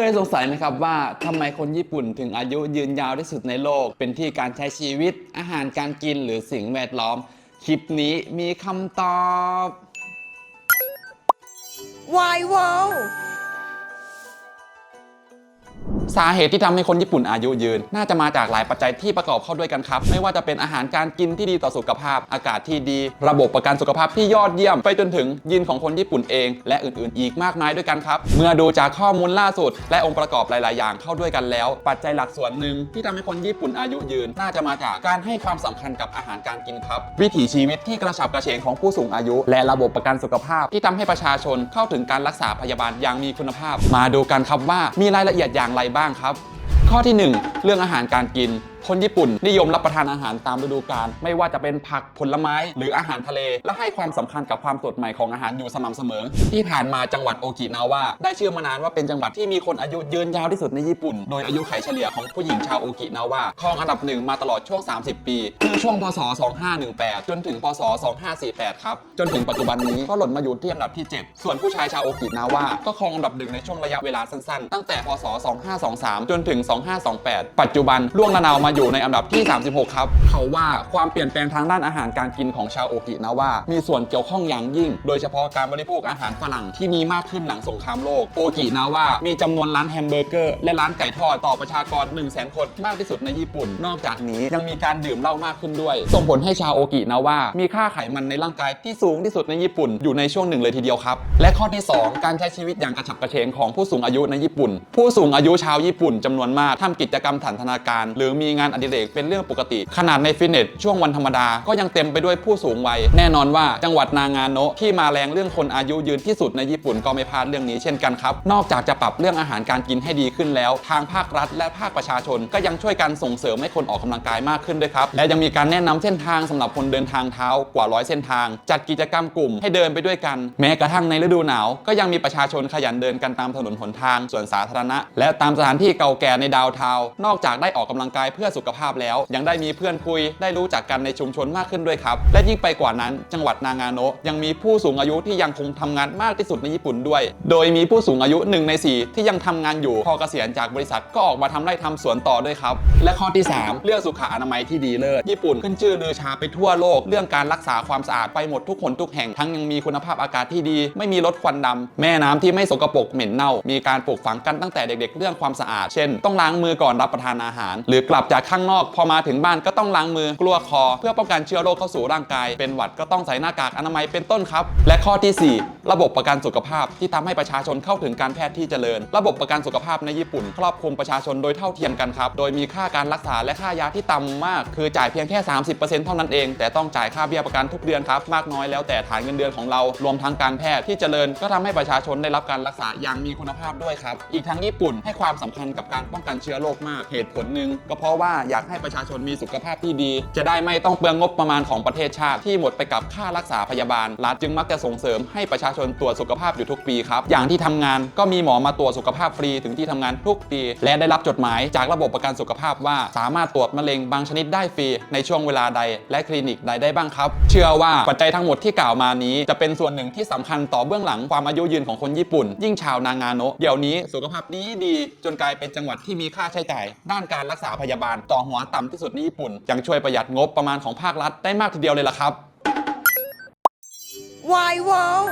เคยสงสัยไหมครับว่าทำไมคนญี่ปุ่นถึงอายุยืนยาวที่สุดในโลก เป็นที่การใช้ชีวิตอาหารการกินหรือสิ่งแวดล้อม คลิปนี้มีคำตอบ Why wow สาเหตุที่ทำให้คนญี่ปุ่นอายุยืน น่าจะมาจากหลายปัจจัยที่ประกอบเข้าด้วยกันครับ ไม่ว่าจะเป็นอาหารการกินที่ดีต่อสุขภาพ อากาศที่ดี ระบบประกันสุขภาพที่ยอดเยี่ยม ไปจนถึงยีนของคนญี่ปุ่นเอง และอื่นๆ อีกมากมายด้วยกันครับ เมื่อดูจากข้อมูลล่าสุด และองค์ประกอบหลาย ๆ อย่างเข้าด้วยกันแล้ว ปัจจัยหลักส่วนหนึ่งที่ทำให้คนญี่ปุ่นอายุยืน น่าจะมาจากการให้ความสำคัญกับอาหารการกินครับ วิถีชีวิตที่กระฉับกระเฉงของผู้สูงอายุ และระบบประกันสุขภาพ ที่ทำให้ประชาชนเข้าถึงการรักษาพยาบาลอย่างมีคุณภาพ มาดูกันครับว่ามีรายละเอียดอย่างไรบ้างครับ ข้อที่ 1 เรื่องอาหารการกิน คนญี่ปุ่นนิยมรับประทานอาหารตามฤดูกาลไม่ว่าจะเป็นผักผลไม้หรืออาหารทะเล และให้ความสำคัญกับความสดใหม่ของอาหารอยู่สม่ำเสมอ ที่ผ่านมาจังหวัดโอกินาวาได้ชื่อมานานว่าเป็นจังหวัดที่มีคนอายุยืนยาวที่สุดในญี่ปุ่น โดยอายุไขเฉลี่ยของผู้หญิงชาวโอกินาวาครองอันดับหนึ่งมาตลอดช่วง 30 ปี คือช่วงพศ 2518 จนถึงพศ 2548 ครับ จนถึงปัจจุบันนี้ก็หล่นมาอยู่ที่อันดับที่ 7 ส่วนผู้ชายชาวโอกินาวาก็ครองอันดับหนึ่งในช่วงระยะเวลาสั้นๆ ตั้งแต่พศ 2523 จนถึง 2528 ปัจจุบันล่วงละนาวมาอยู่ในอันดับที่ 36 ครับ เขาว่าความเปลี่ยนแปลงทางด้านอาหารการกินของชาวโอกินาว่า มีส่วนเกี่ยวข้องอย่างยิ่ง โดยเฉพาะการบริโภคอาหารฝรั่งที่มีมากขึ้นหลังสงครามโลกโอกินาว่ามีจำนวนร้านแฮมเบอร์เกอร์และร้านไก่ทอดต่อประชากร 1 0 0 0 0แคนมากที่สุดในญี่ปุ่น นอกจากนี้ยังมีการดื่มเหล้ามากขึ้นด้วย ส่งผลให้ชาวโอกินาว่ามีค่าไขมันในร่างกายที่สูงที่สุดในญี่ปุ่นอยู่ในช่วงหนึ่งเลยทีเดียวครับและข้อที่ 2 การใช้ชีวิตอย่างกระฉับกระเฉงของผู้สูงอายุในญี่ปุ่น ผู้สูงอายุชาวญี่ปุ่นจำนวนมากทำกิจกรรมสันทนาการ หรือมีงานอดิเรกเป็นเรื่องปกติ ขนาดในฟิตเนสช่วงวันธรรมดา ก็ยังเต็มไปด้วยผู้สูงวัย แน่นอนว่าจังหวัดนางาโนะที่มาแรงเรื่องคนอายุยืนที่สุดในญี่ปุ่นก็ไม่พลาดเรื่องนี้เช่นกันครับ นอกจากจะปรับเรื่องอาหารการกินให้ดีขึ้นแล้ว ทางภาครัฐและภาคประชาชน ก็ยังช่วยกันส่งเสริมให้คนออกกำลังกายมากขึ้นด้วยครับ และยังมีการแนะนำเส้นทางสำหรับคนเดินทางเท้ากว่าร้อยเส้นทาง จัดกิจกรรมกลุ่มให้เดินไปด้วยกัน แม้กระทั่งในฤดูหนาว ก็ยังมีประชาชนขยันเดินกันตามถนนหนทาง ส่วนสาธารณะ และตามสถานที่เก่าแก่ในดาวน์ทาวน์นอกจากได้ออกกำลังกายเพื่อสุขภาพแล้ว ยังได้มีเพื่อนคุยได้รู้จักกันในชุมชนมากขึ้นด้วยครับ และยิ่งไปกว่านั้น จังหวัดนางาโนะยังมีผู้สูงอายุที่ยังคงทำงานมากที่สุดในญี่ปุ่นด้วย โดยมีผู้สูงอายุหนึ่งในสี่ที่ยังทำงานอยู่พอเกษียณจากบริษัทก็ออกมาทำไร่ทำสวนต่อด้วยครับและข้อที่ 3เรื่องสุขอนามัยที่ดีเลิศญี่ปุ่นขึ้นชื่อลือชาไปทั่วโลก เรื่องการรักษาความสะอาดไปหมดทุกคนทุกแห่งทั้งยังมีคุณภาพอากาศที่ดี ไม่มีรถควันดำแม่น้ำที่ไม่สกปรกเหม็นเน่า มีการปลูกฝังกันตั้งแต่เด็กๆ เรื่องความสะอาด เช่น ต้องล้างมือก่อนรับประทานอาหาร หรือกลับจากข้างนอก พอมาถึงบ้านก็ต้องล้างมือกลัวคอ เพื่อป้องกันเชื้อโรคเข้าสู่ร่างกาย เป็นหวัดก็ต้องใส่หน้ากากอนามัยเป็นต้นครับ และข้อที่ 4 ระบบประกันสุขภาพที่ทำให้ประชาชนเข้าถึงการแพทย์ที่เจริญ ระบบประกันสุขภาพในญี่ปุ่น ครอบคลุมประชาชนโดยเท่าเทียมกันครับ โดยมีค่าการรักษาและค่ายาที่ต่ำมาก คือจ่ายเพียงแค่ 30%เท่านั้นเอง แต่ต้องจ่ายค่าเบี้ยประกันทุกเดือนครับมากน้อยแล้วแต่ฐานเงินเดือนของเรารวมทั้งการแพทย์ที่เจริญ ก็ทำให้ประชาชนได้รับการรักษาอย่างมีคุณภาพด้วยครับ อีกทั้งญี่ปุ่นให้ความสำคัญกับการป้องกันเชื้อโรคมากเหตุผลหนึ่งก็เพราะว่าอยากให้ประชาชนมีสุขภาพที่ดี จะได้ไม่ต้องเปลืองงบประมาณของประเทศชาติที่หมดไปกับค่ารักษาพยาบาลรัฐจึงมักจะส่งเสริมให้ประชาชนตรวจสุขภาพอยู่ทุกปีครับอย่างที่ทำงานก็มีหมอมาตรวจสุขภาพฟรีถึงที่ทำงานทุกปี และได้รับจดหมายจากระบบประกันสุขภาพว่า สามารถตรวจมะเร็งบางชนิดได้ฟรีในช่วงเวลาใด และคลินิกใดได้บ้างครับ เชื่อว่าปัจจัยทั้งหมดที่กล่าวมานี้ จะเป็นส่วนหนึ่งที่สำคัญต่อเบื้องหลังความอายุยืนของคนญี่ปุ่น ยิ่งชาวนางาโนะเดี๋ยวนี้สุขภาพดีดีจนกลายเป็นจังหวัดที่มีค่าใช้จ่าย ด้านการรักษาพยาบาลต่อหัวต่ำที่สุดในญี่ปุ่น ยังช่วยประหยัดงบประมาณของภาครัฐได้มากทีเดียวเลยล่ะครับ Why wow